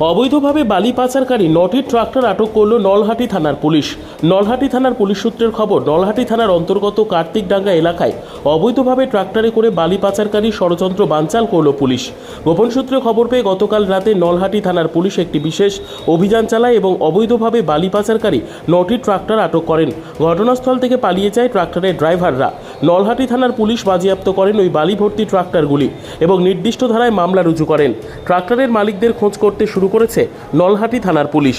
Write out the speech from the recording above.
অবৈধভাবে বালি পাচারকারী নটি ট্রাক্টর আটক করল নলহাটি থানার পুলিশ। নলহাটি থানার পুলিশ সূত্রের খবর, নলহাটি থানার অন্তর্গত কার্তিকডাঙ্গা এলাকায় অবৈধভাবে ট্রাক্টরে করে বালি পাচারকারী ষড়যন্ত্র বানচাল করল পুলিশ। গোপন সূত্রে খবর পেয়ে গতকাল রাতে নলহাটি থানার পুলিশ একটি বিশেষ অভিযান চালায় এবং অবৈধভাবে বালি পাচারকারী নটি ট্রাক্টর আটক করেন। ঘটনাস্থল থেকে পালিয়ে যায় ট্রাক্টরের ড্রাইভাররা। নলহাটি থানার পুলিশ বাজেয়াপ্ত করেন ওই বালি ভর্তি ট্রাক্টরগুলি এবং নির্দিষ্ট ধারায় মামলা রুজু করেন। ট্রাক্টরের মালিকদের খোঁজ করতে শুরু করেছে নলহাটি থানার পুলিশ।